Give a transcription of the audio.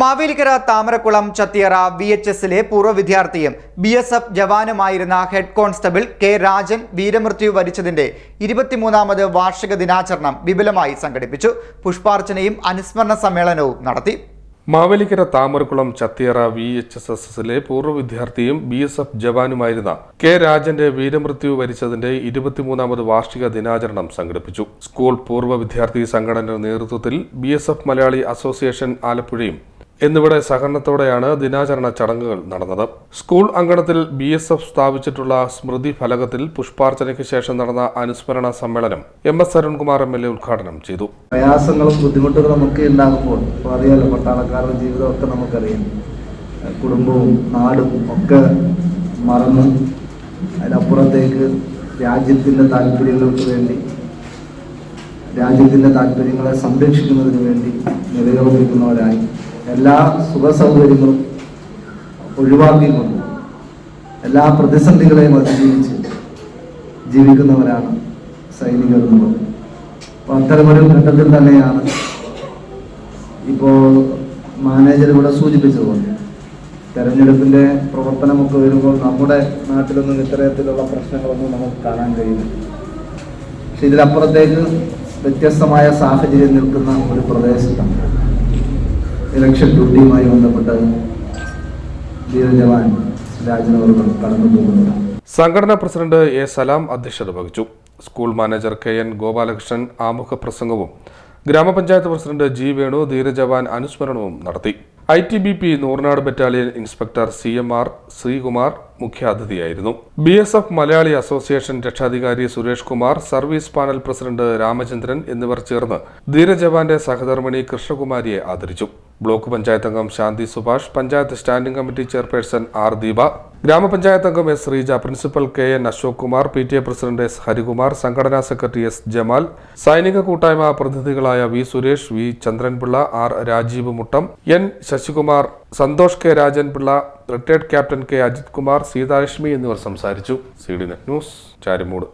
Mavelikkara Thamarakulam Chathiyara V H എസിലെ പൂർവ വിദ്യാർത്ഥിയും ബി എസ് എഫ് ജവാനുമായിരുന്ന ഹെഡ് കോൺസ്റ്റബിൾ കെ രാജൻ വീരമൃത്യു വരിച്ചതിന്റെ ഇരുപത്തിമൂന്നാമത് വാർഷിക ദിനാചരണം വിപുലമായി സംഘടിപ്പിച്ചു. പുഷ്പാർച്ചനയും അനുസ്മരണ സമ്മേളനവും നടത്തി. Mavelikkara Thamarakulam Chathiyara V H S S എസിലെ പൂർവ വിദ്യാർത്ഥിയും ബി എസ് എഫ് ജവാനുമായിരുന്ന കെ രാജന്റെ വീരമൃത്യു വരിച്ചതിന്റെ ഇരുപത്തിമൂന്നാമത് വാർഷിക ദിനാചരണം സംഘടിപ്പിച്ചു. സ്കൂൾ പൂർവ വിദ്യാർത്ഥി സംഘടനയുടെ നേതൃത്വത്തിൽ B S F Malayali association ആലപ്പുഴയും എന്നിവിടെ സഹകരണത്തോടെയാണ് ദിനാചരണ ചടങ്ങുകൾ നടന്നത്. സ്കൂൾ അങ്കണത്തിൽ ബി എസ് എഫ് സ്ഥാപിച്ചിട്ടുള്ള സ്മൃതി ഫലകത്തിൽ പുഷ്പാർച്ചനയ്ക്ക് ശേഷം നടന്ന അനുസ്മരണ സമ്മേളനം M S Arunkumar M L A ഉദ്ഘാടനം ചെയ്തു. പ്രയാസങ്ങളും ബുദ്ധിമുട്ടുകളും ഒക്കെ ഉണ്ടാകുമ്പോൾ അറിയാലോ പട്ടാളക്കാരുടെ ജീവിതമൊക്കെ നമുക്കറിയാം. കുടുംബവും നാടും ഒക്കെ മറന്ന് അതിനപ്പുറത്തേക്ക് രാജ്യത്തിന്റെ താല്പര്യങ്ങൾക്ക് വേണ്ടി രാജ്യത്തിന്റെ താല്പര്യങ്ങളെ സംരക്ഷിക്കുന്നതിന് വേണ്ടി നിലയുറപ്പിക്കുന്നവരായി. എല്ലാ സുഖ സൗകര്യങ്ങളും ഒഴിവാക്കിക്കൊണ്ട് എല്ലാ പ്രതിസന്ധികളെയും അതിജീവിച്ച് ജീവിക്കുന്നവരാണ് സൈനികർ എന്ന് പറയുന്നത് അപ്പോൾ അത്തരമൊരു ഘട്ടത്തിൽ തന്നെയാണ് ഇപ്പോൾ മാനേജർ ഇവിടെ സൂചിപ്പിച്ചതുകൊണ്ട് തെരഞ്ഞെടുപ്പിന്റെ പ്രവർത്തനമൊക്കെ വരുമ്പോൾ നമ്മുടെ നാട്ടിലൊന്നും ഇത്തരത്തിലുള്ള പ്രശ്നങ്ങളൊന്നും നമുക്ക് കാണാൻ കഴിയുന്നില്ല പക്ഷെ ഇതിലപ്പുറത്തേക്ക് വ്യത്യസ്തമായ സാഹചര്യം നിൽക്കുന്ന ഒരു പ്രദേശത്താണ്. ഇലക്ഷൻ ഡ്യൂട്ടിയുമായി ബന്ധപ്പെട്ട് ധീരജവാൻ രാജനവർ കടന്നു പോകുന്നത്. സംഘടനാ പ്രസിഡന്റ് എ സലാം അധ്യക്ഷത വഹിച്ചു. School manager K N Gopalakrishnan ആമുഖ പ്രസംഗവും ഗ്രാമപഞ്ചായത്ത് പ്രസിഡന്റ് ജി വേണു ധീരജവാൻ അനുസ്മരണവും നടത്തി. I T B P Nooranad battalion inspector C M R Sreekumar മുഖ്യാതിഥിയായിരുന്നു. B S F Malayali association രക്ഷാധികാരി Suresh Kumar service panel president Ramachandran എന്നിവർ ചേർന്ന് ധീരജവാന്റെ സഹധർമ്മിണി കൃഷ്ണകുമാരിയെ ആദരിച്ചു. ബ്ലോക്ക് പഞ്ചായത്ത് അംഗം Shanthi Subhash panchayat standing committee chairperson R Deepa grama panchayat അംഗം S Sreeja principal K N Ashok Kumar P T A president S Harikumar സംഘടനാ സെക്രട്ടറി എസ് ജമാൽ സൈനിക കൂട്ടായ്മ പ്രതിനിധികളായ V Suresh V Chandran Pillai R Rajeev Muttom N Sasikumar Santhosh K Rajan Pillai retired captain K Ajith Kumar Seethalakshmi എന്നിവർ സംസാരിച്ചു. C D net news Charummood.